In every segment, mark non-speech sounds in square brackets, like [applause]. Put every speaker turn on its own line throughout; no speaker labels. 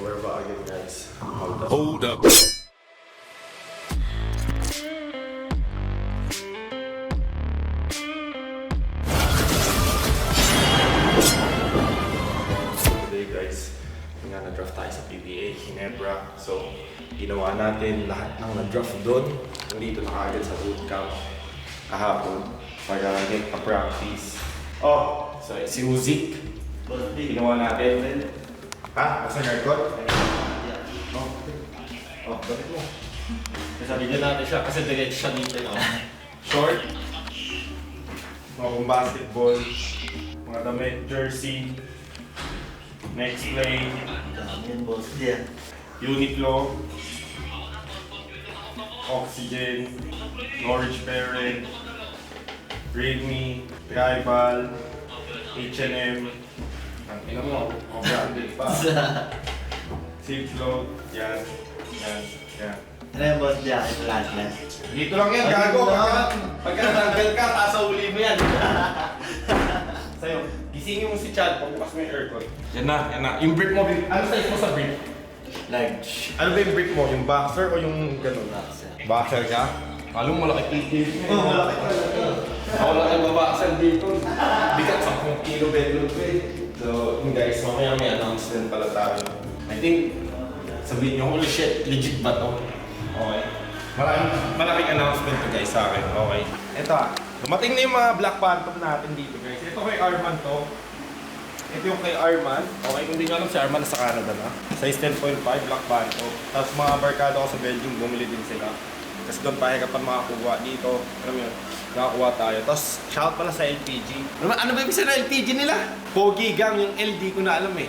So we're back again guys. Hold up.
Hold up.
So today guys, nga na-draft tayo sa PBA, Ginebra. So ginawa natin lahat ng na-draft doon. Nandito na kaagad sa bootcamp kahapon para get a practice. Oh, so si Uzik. Ginawa natin. Ha? Yung aircon? Oh, okay. Oh, bakit mo? Sabi niya natin siya kasi direct siya dito. No? Short. Mga pang basketball. Mga damit, jersey. Next play.
Yan, boss. Yan.
Uniqlo. Oxygen. Norwich Parent. Redmi. Tribal. H&M. Ang ina mo, ang branded pa. [laughs] Float. Yan. Yan. Yan.
Ano yan, boss? Yan. Ito lahat yan.
Dito lang yan, gago. Pagka, pagka natanggal ka, sasauli mo yan. [laughs] Sa'yo, gisingin mo si Chad, pagbukas mo yung aircon. Yan na, yan na. Yung brief mo, ano size mo sa brief?
Large.
Ano ba yung brief mo? Yung boxer o yung ganun?
Boxer.
Boxer ka? Alam mo, malaki titi.
Oo, malaki talaga.
Ako lang yung babaxer dito. Bigat 10 kilo bedroom ko eh. So, yun guys, mamaya may announcement pala tayo. I think, sabihin nyo, holy shit, legit ba to? Okay. Malaking, malaking announcement to guys sa akin. Okay. Ito ah. Dumating na yung mga Black Phantom natin dito guys. Ito kay Arman to. Ito yung kay Arman. Okay, kung di nyo alam si Arman nasa Canada na. Size 10.5 Black Phantom. Tapos mga barkada ko sa Belgium, bumili din sila. Kasi doon tayo kapag makakuha dito. Alam mo yun, nakakuha tayo. Tapos, shout pala sa LPG. Ano, ba- ano ba ibig sabihin ng LPG nila? Pogi gang, yung LD ko na alam eh.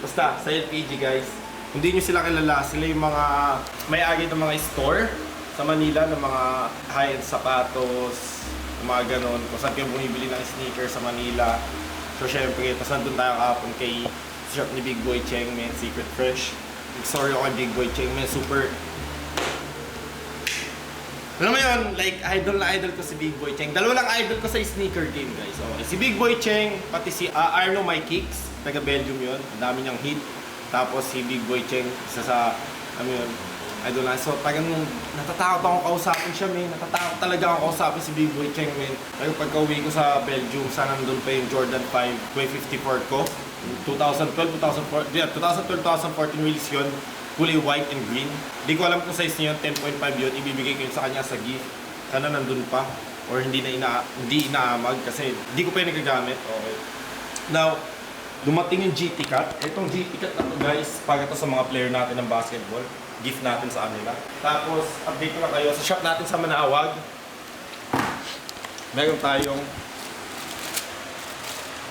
Basta, sa LPG guys, hindi nyo sila kilala. Sila yung mga may-ari ng mga store sa Manila ng mga high-end sapatos, mga ganon. Kung saan kayo bumibili ng sneakers sa Manila. So, syempre, tapos nandun tayo kahapon kay shop ni Big Boy Cheng, man, Secret Fresh. Sorry ako kay Big Boy Cheng, man, super alam mo yun, like, idol na idol ko si Big Boy Cheng. Dalawa lang idol ko sa sneaker game, guys. Okay. Si Big Boy Cheng, pati si uh, Arno My Kicks, taga Belgium yun. Ang dami niyang hit. Tapos si Big Boy Cheng, isa sa, ano yun, idol na. So, tagang natatakot ako kausapin siya, man. Natatakot talaga ako kausapin si Big Boy Cheng, man. Pero pagka uwi ko sa Belgium, sana nandun pa yung Jordan 5 254 ko. 2012, 2014, yeah, 2012, 2014 release yun kulay white and green. Hindi ko alam kung size niya yun, 10.5 yun. Ibibigay ko yun sa kanya sa gift. Sana nandun pa. Or hindi na ina hindi inaamag kasi hindi ko pa yung nagagamit. Okay. Now, dumating yung GT Cut. Itong GT Cut na to guys, para to sa mga player natin ng basketball. Gift natin sa kanila. Tapos, update ko na kayo sa shop natin sa Manawag. Meron tayong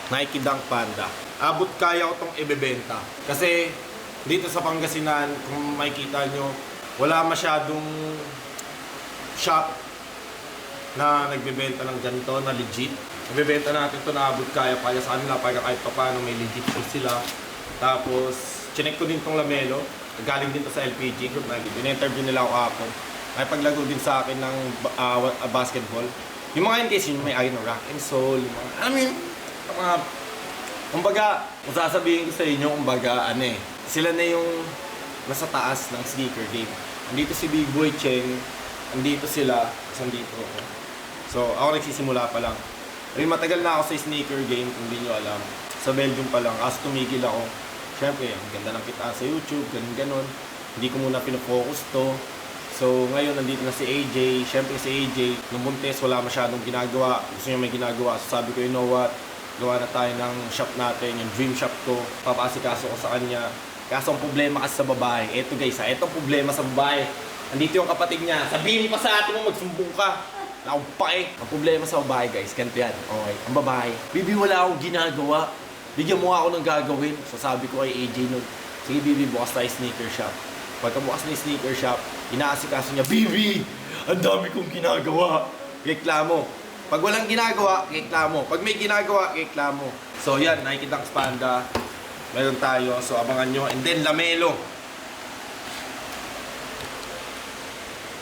Nike Dunk Panda. Abot kaya ko tong ibebenta. Kasi dito sa Pangasinan, kung makikita nyo, wala masyadong shop na nagbebenta ng ganito na legit. Nagbebenta natin to na abot kaya kaya sa kanila para kahit pa paano may legit sila. Tapos, chinek ko din tong lamelo. Galing din to sa LPG group na in-interview nila ako kahapon. May paglago din sa akin ng ah, basketball. Yung mga case yung may ng rock and soul, yung mga, yun, yung mga Kumbaga, kung sasabihin ko sa inyo, kumbaga, ano eh, sila na yung nasa taas ng sneaker game. Andito si Big Boy Cheng, andito sila, andito ako. So, ako nagsisimula pa lang. Pero matagal na ako sa sneaker game, kung hindi nyo alam. Sa Belgium pa lang, as tumigil ako. Siyempre, ang ganda ng kita sa YouTube, ganun ganon Hindi ko muna pinofocus to. So, ngayon nandito na si AJ. Siyempre si AJ, nung buntes, wala masyadong ginagawa. Gusto niya may ginagawa. So, sabi ko, you know what? gawa na tayo ng shop natin, yung dream shop ko, papasikaso ko sa kanya. Kaso ang problema kasi sa babae, eto guys ha, eto ang problema sa babae. Andito yung kapatid niya, sabihin pa sa atin mo magsumbong ka. Ako. Ang problema sa babae guys, ganito yan. Okay, ang babae, Bibi wala akong ginagawa. Bigyan mo ako ng gagawin. So sabi ko kay AJ nun, sige Bibi, bukas tayo sneaker shop. Pagka bukas na sneaker shop, inaasikaso niya, Bibi, ang dami kong ginagawa. Reklamo. Pag walang ginagawa, reklamo. Pag may ginagawa, reklamo. So yan, Nike Dunks Panda. Meron tayo. So abangan nyo. And then Lamelo.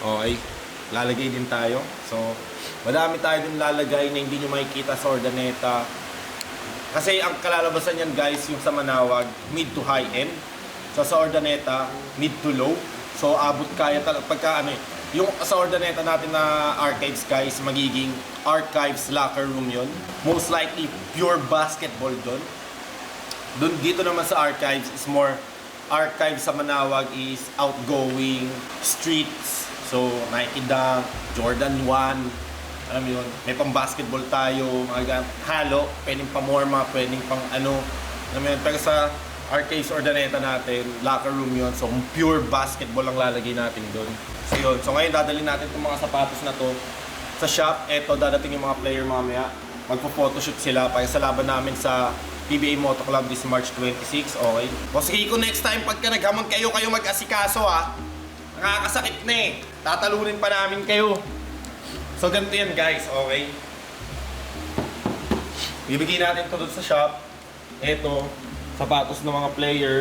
Okay. Lalagay din tayo. So, madami tayo din lalagay na hindi nyo makikita sa Ordaneta. Kasi ang kalalabasan yan guys, yung sa Manawag, mid to high end. So sa Ordaneta, mid to low. So abot kaya talaga pagka ano eh, yung sa Ordaneta natin na archives guys, magiging archives locker room yon. Most likely pure basketball doon. Doon dito naman sa archives is more archive sa Manawag is outgoing streets. So Nike Dunk, Jordan 1, alam yun, may pang basketball tayo, mga halo, pwedeng pa morma, pwedeng pang ano, alam yun, pero sa archives or daneta natin, locker room yun, so pure basketball ang lalagay natin doon. So yun, so ngayon dadalhin natin itong mga sapatos na to sa shop, eto dadating yung mga player mamaya, magpo-photoshoot sila para sa laban namin sa PBA Moto Club this March 26, okay? O sige ko next time pagka naghamon kayo, kayo mag-asikaso ha. Nakakasakit na eh. Tatalunin pa namin kayo. So ganito yan guys, okay? Bibigyan natin to doon sa shop. Ito, sapatos ng mga player.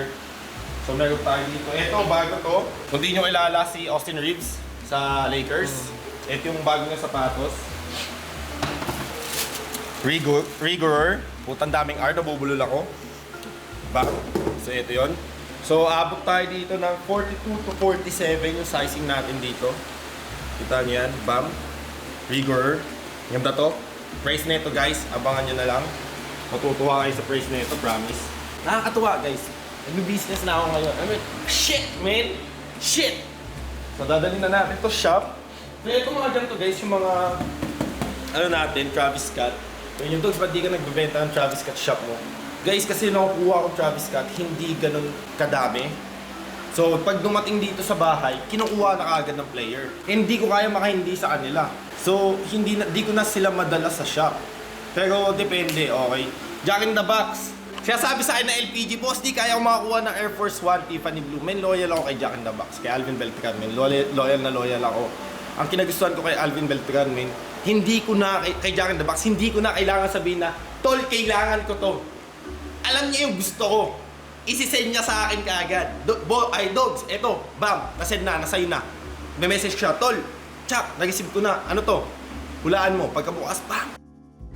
So meron tayo dito. Ito, bago to. Kung di nyo kilala si Austin Reeves sa Lakers. Ito yung bago niya sapatos. Rigor, Rigorer. Putang daming R, nabubulol ako. Ba? So ito yon. So abot tayo dito ng 42 to 47 yung sizing natin dito. Kita niyo yan, bam. Rigor. Ganda to. Price nito guys, abangan nyo na lang. Matutuwa kayo sa price nito, promise. Nakakatuwa guys. Nagbi-business na ako ngayon. I mean, shit man! Shit! So dadalhin na natin to shop. So ito mga ganito guys, yung mga ano natin, Travis Scott. Yun yung dogs, ba't di ka nagbebenta ng Travis Scott shop mo? Guys, kasi nakukuha ko Travis Scott, hindi ganun kadami. So, pag dumating dito sa bahay, kinukuha na kagad ng player. Hindi ko kaya makahindi sa kanila. So, hindi na, di ko na sila madala sa shop. Pero depende, okay? Jack in the Box. Siya sabi sa akin na LPG, boss, di kaya makakuha ng Air Force One, Tiffany Blue. Men, loyal ako kay Jack in the Box, kay Alvin Beltran, men. Loyal, loyal na loyal ako. Ang kinagustuhan ko kay Alvin Beltran, hindi ko na, kay, Jack in the Box, hindi ko na kailangan sabihin na, Tol, kailangan ko to. Alam niya yung gusto ko. Isisend niya sa akin kaagad. Do, bo, ay, dogs, eto, bam, nasend na, nasa'yo na. May message siya, Tol, chap, nag-receive ko na. Ano to? Hulaan mo, pagkabukas, bam,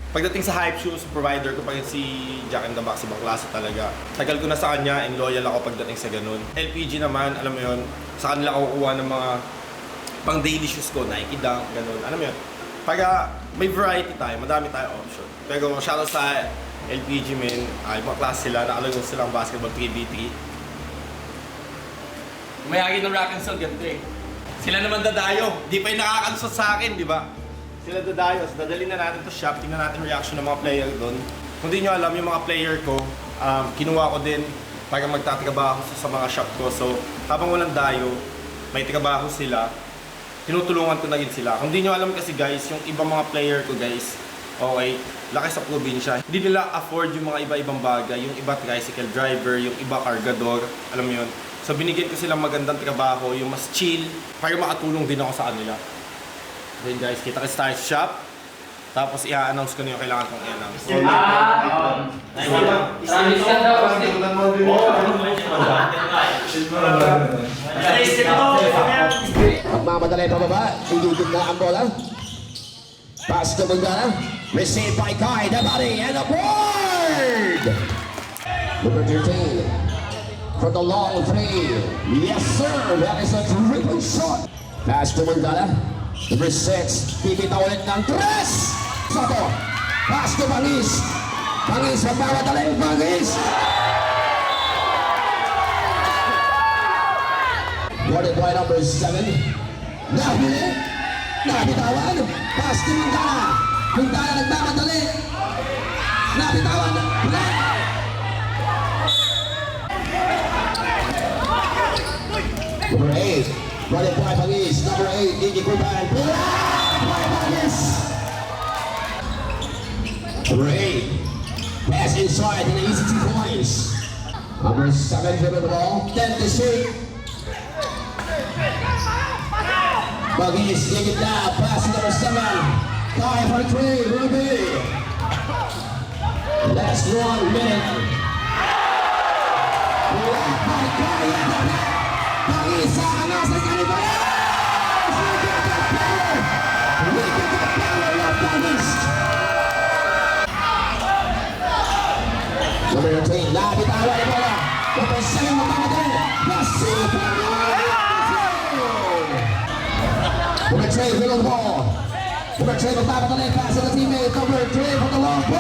Pagdating sa hype shoes, provider ko pa rin si Jack in the Box, ibang klase talaga. Tagal ko na sa kanya and loyal ako pagdating sa ganun. LPG naman, alam mo yun, sa kanila ako kukuha ng mga pang daily shoes ko, Nike Dunk, ganun. Alam mo yun, pagka may variety tayo, madami tayo option. Pero shoutout sa LPG men, ay mga klase sila, nakalagay silang basketball 3v3. Mayagi ng rock and soul, ganito eh. Sila naman dadayo, di pa yung nakakalusot sa akin, di ba? Sila dadayo, so dadalhin na natin to shop, tingnan natin reaction ng mga player doon. Kung di nyo alam, yung mga player ko, um, kinuha ko din para magtatrabaho sa, sa mga shop ko. So, habang walang dayo, may trabaho sila, tinutulungan ko na rin sila. Kung di nyo alam kasi guys, yung ibang mga player ko guys, okay, laki sa probinsya. Hindi nila afford yung mga iba-ibang bagay. Yung iba tricycle driver, yung iba cargador, alam mo yun. So binigyan ko silang magandang trabaho, yung mas chill, para makatulong din ako sa kanila. Then guys, kita kasi tayo sa shop. Tapos i-announce ko na yung kailangan kong i-announce.
Promise ka daw kasi.
Magmamadali pababa, idudog na ang bola. Pass to Mungana. Received by Kai, the body, and the board! Number 13. For the long three. Yes, sir. That is a triple shot. Pass to Mungana. Number 6. Pipita ulit ng tres. Soto. Pass to Bangis. Bangis, magmamadali. Bangis. Guarded by number 7. Nahuli. Nabitawan. Pass to Mintana. Mintana nagmamadali. Nabitawan. Black. Number 8. Guarded by Bangis. Number 8. Iggy Kuban. Black by Bangis. Number 8. Pass inside and easy two points. Number 7 dribble the ball. 10 to shoot. Bagis, digit na, pass number seven. Kaya for three, Ruby. Last one minute. Wala pa kaya. Bagis sa alas ng Number three, magpapatuloy pass the teammate. Number three for the long ball.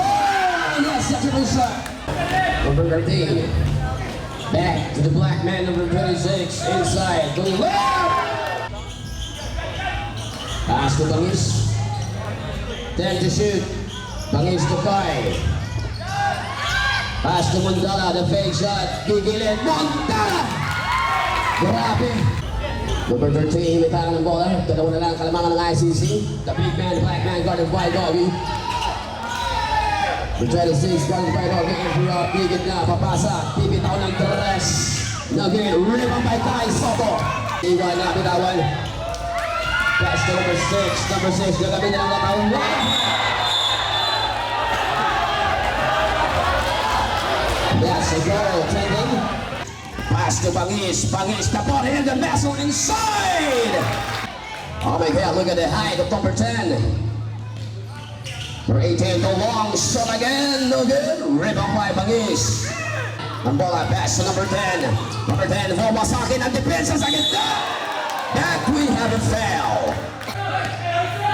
Yes, that's a good shot. Number 13. Back to the black man, number 26. Inside the left. Pass to Bangis. 10 to shoot. Bangis to Kai. Pass to Mundala, the fake shot. Gigilin. Mundala! Grabe. Number 13, may tangan ng bola. Dalawa na lang ang kalamangan ng ICC. The big man, black man, guarded by Doggy. The 26, guarded by Doggy. Up, bigit na, papasa. Pipitaw ng tres. Nagin, rebound by Kai Soto. Iwan na, bitawan. Pass to number 6. Number 6, gagawin na lang natawan. That's a goal, tending. Pass to Bangis. Bangis tapon in the vessel inside. Oh my God, look at the height of number 10. For 18, the long shot again. No good. Rebound by Bangis. Ang bola pass to number 10. Number 10, Vomasakin ang depensa sa gitna. Back we have a foul.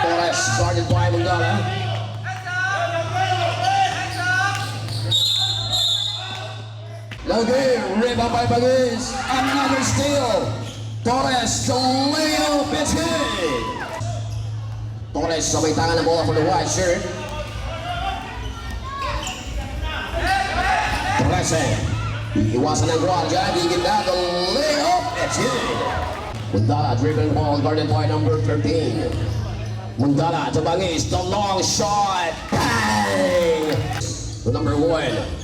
Torres guarded by Mangala. Lagi, rebound by Bagis. Another steal. Torres, layup, it's good. Torres, sabay tangan ng bola for the white shirt. Torres, eh. Iiwasan ng Guardia, gigit na, layup, it's good. Mundala, dribbling ball, guarded by number 13. Mundala to Bangis, the long shot, bang! The number one.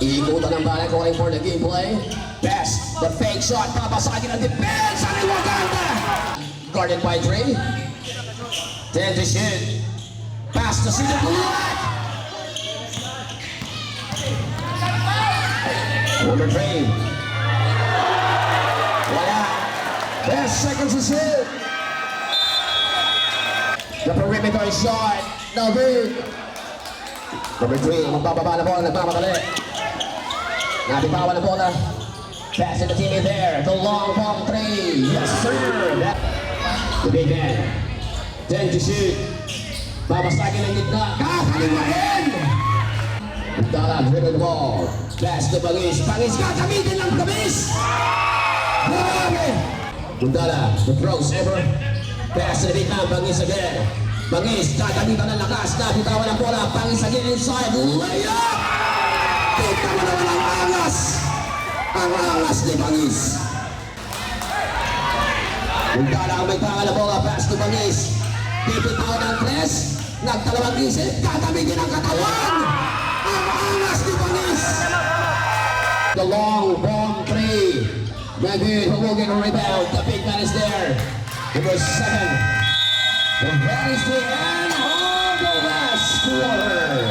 Iikutan ng bala calling for the gameplay. Best, the fake shot, papasagin ang defense, ang Iwaganda! Guarded by Dre. 10 to shoot. Pass to Cedar Black. Three. Wala. Best seconds to shoot. The perimeter shot. No good. Number three, magbababa na bola, nagmamadali. Nabitawan na bola. Pass to the there. The long bomb three. Yes, sir. That- The big man. 10 to shoot. Babasagin ng gitna. Kakaliwain! Dala, dribble the ball. Pass to Bangis. Bangis gagamitin ng kabis! Grabe! Mundala, the throws ever. Pass to the. Bangis again. Bangis, gagamitan ng lakas. Nabitawan ang bola. Bangis again inside. Layup! Kita mo naman ang angas! Ang angas ni Bangis. Mundala ang may na bola. Pass to Bangis. Pipitaw ng tres. Nagdalawang isip. Gagamitin ang katawan! Ang angas ni Bangis! The long bomb three. Get a rebound? The big man is there. Number seven. And that is the end of the last quarter.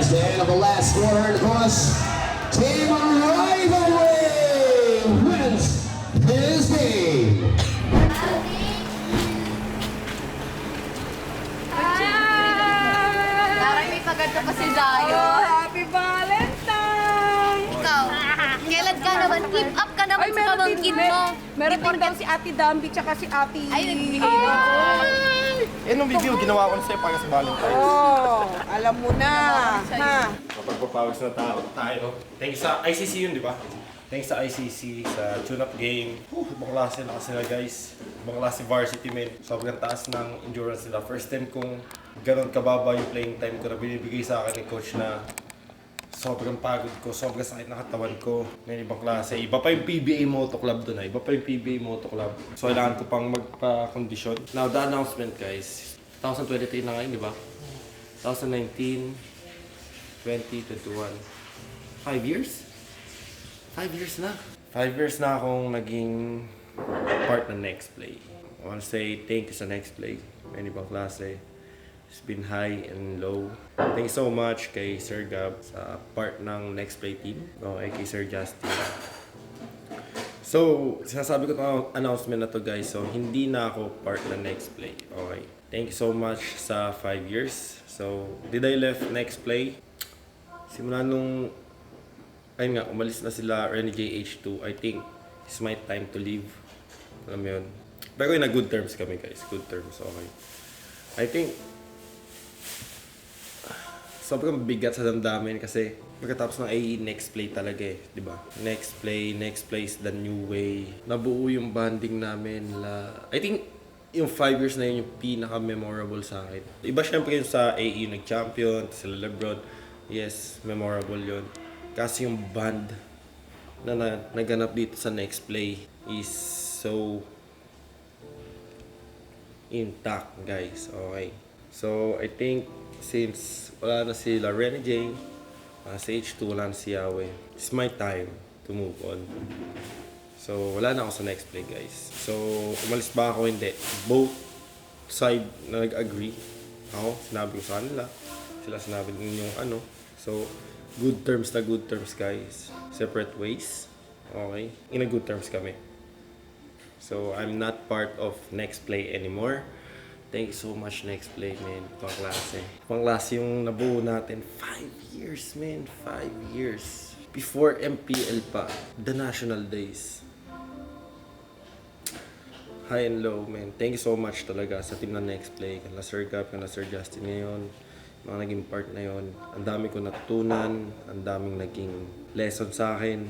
Is the end of the last quarter, and of course, Team Rivalry wins this game.
Parang may paganda pa si Zayo.
Oh, happy Valentine!
Ikaw, kailan ka naman? Keep up ka naman
Ay,
sa
meron din,
pamangkin
mer-
mo.
meron din daw si Ate Dambi tsaka si Ate...
Ay, nagbibigay na ako.
Eh, nung video, ginawa ko na sa'yo para sa Valentine's.
Oh, alam mo na. Ha?
Kapag na tao tayo. Thanks sa ICC yun, di ba? Thanks sa ICC, sa tune-up game. Whew, ibang klase na kasi nila guys. Ibang klase varsity men. Sobrang taas ng endurance nila. First time kong ganun kababa yung playing time ko na binibigay sa akin ni coach na sobrang pagod ko, sobrang sakit na katawan ko. May ibang klase. Iba pa yung PBA Moto Club doon. Iba pa yung PBA Moto Club. So kailangan ko pang magpa-condition. Now, the announcement guys. 2023 na ngayon, di ba? 2019, 2021. Five years? Five years na. Five years na akong naging part ng Next Play. I want to say thank you sa Next Play. May ibang klase. It's been high and low. Thank you so much kay Sir Gab sa part ng Next Play team. Okay, kay Sir Justin. So, sinasabi ko itong announcement na to guys. So, hindi na ako part ng Next Play. Okay. Thank you so much sa 5 years. So, did I left Next Play? simula nung, ayun nga, umalis na sila Renny JH2, I think it's my time to leave. Alam mo yun. Pero in a good terms kami guys, good terms, okay. I think, sobrang bigat sa damdamin kasi pagkatapos ng AE, next play talaga eh, di ba? Next play, next play is the new way. Nabuo yung bonding namin. La, I think, yung five years na yun yung pinaka-memorable sa akin. Iba syempre yung sa AE nag-champion, sila Lebron. Yes, memorable yun. Kasi yung band na, na naganap dito sa next play is so intact, guys. Okay. So, I think since wala na sila Rene J, uh, sa H2 wala na si Yahweh, it's my time to move on. So, wala na ako sa next play, guys. So, umalis ba ako? Hindi. Both side na nag-agree. Ako, sinabi ko sa kanila. Sila sinabi din yung ano. So, good terms na good terms, guys. Separate ways. Okay? In a good terms kami. So, I'm not part of next play anymore. Thank you so much, next play, man. Pangklase. Pangklase yung nabuo natin. Five years, man. Five years. Before MPL pa. The National Days. High and low, man. Thank you so much talaga sa team na next play. Kala Sir Gap, kala Sir Justin ngayon. Mga naging part na yon. Ang dami ko natutunan. Ang daming naging lesson sa akin.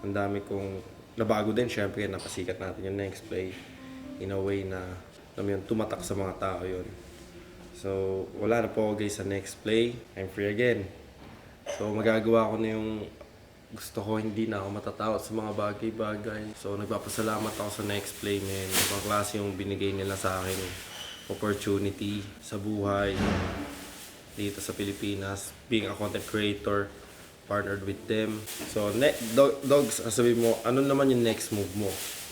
Ang dami kong nabago din. Siyempre, napasikat natin yung next play. In a way na, alam yun, tumatak sa mga tao yon. So, wala na po ako guys sa next play. I'm free again. So, magagawa ko na yung gusto ko, hindi na ako matatakot sa mga bagay-bagay. So, nagpapasalamat ako sa next play, man. Ibang klase yung binigay nila sa akin. Opportunity sa buhay dito sa Pilipinas. Being a content creator, partnered with them. So, ne- dog- dogs, sabi mo, ano naman yung next move mo?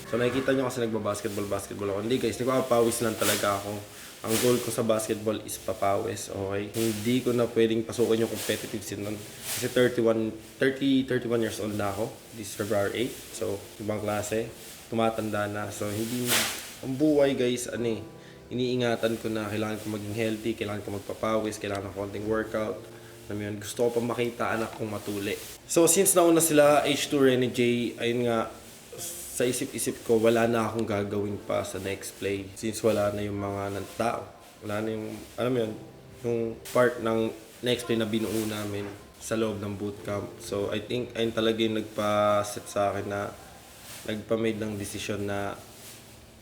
So, nakikita nyo kasi nagbabasketball, basketball ako. Hindi guys, nagpapawis lang talaga ako. Ang goal ko sa basketball is papawis, okay? Hindi ko na pwedeng pasukin yung competitive scene nun. Kasi 31, 30, 31 years old na ako. This February 8. So, ibang klase. Tumatanda na. So, hindi, ang buhay guys, ano eh, iniingatan ko na kailangan ko maging healthy, kailangan ko magpapawis, kailangan ko konting workout. Alam mo yun, gusto ko pa makita anak kong matuli. So, since nauna sila H2 Rene J, ayun nga, sa isip-isip ko, wala na akong gagawin pa sa next play. Since wala na yung mga ng tao. Wala na yung, alam mo yun, yung part ng next play na binuo namin sa loob ng bootcamp. So, I think, ayun talaga yung nagpa-set sa akin na nagpa-made ng decision na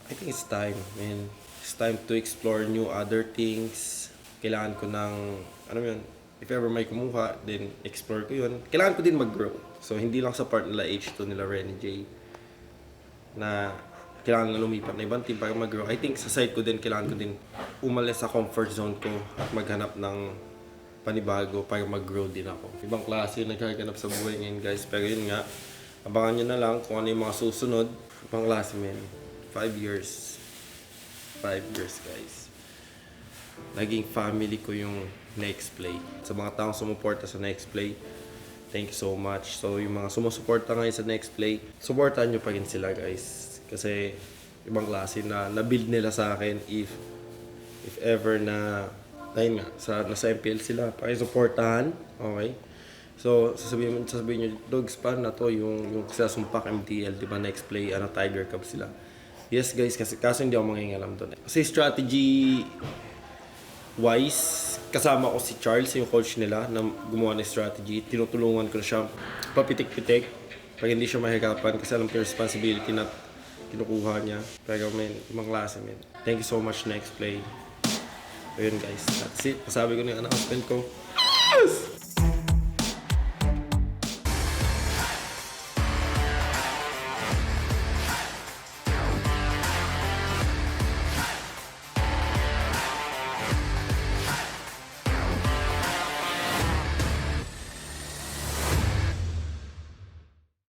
I think it's time, man. It's time to explore new other things. Kailangan ko ng, ano yun, if ever may kumuha, then explore ko yun. Kailangan ko din mag-grow. So, hindi lang sa part nila H2 nila Renny J na kailangan na lumipat na ibang team para mag-grow. I think sa side ko din, kailangan ko din umalis sa comfort zone ko at maghanap ng panibago para mag-grow din ako. Ibang klase yung nagkaganap sa buhay ngayon guys. Pero yun nga, abangan nyo na lang kung ano yung mga susunod. Ibang klase men. Five years. Five years guys. Naging family ko yung next play. Sa mga taong sumuporta sa next play, thank you so much. So yung mga sumusuporta ngayon sa next play, supportan nyo pa rin sila guys. Kasi ibang klase na na-build nila sa akin if if ever na ayun nga, sa, nasa MPL sila, pakisuportahan, okay? So, sasabihin, sasabihin nyo, Dogs, paano na to yung, yung sa Sumpak MTL, di ba, next play, ano, Tiger Cup sila. Yes, guys, kasi kaso hindi ako mangingalam doon. Eh. Kasi strategy wise, kasama ko si Charles, yung coach nila, na gumawa ng strategy. Tinutulungan ko na siya papitik-pitik para hindi siya mahirapan kasi alam ko yung responsibility na kinukuha niya. Pero man, ibang klase man. Thank you so much next play. Ayun guys, that's it. Masabi ko na yung announcement ko. Yes!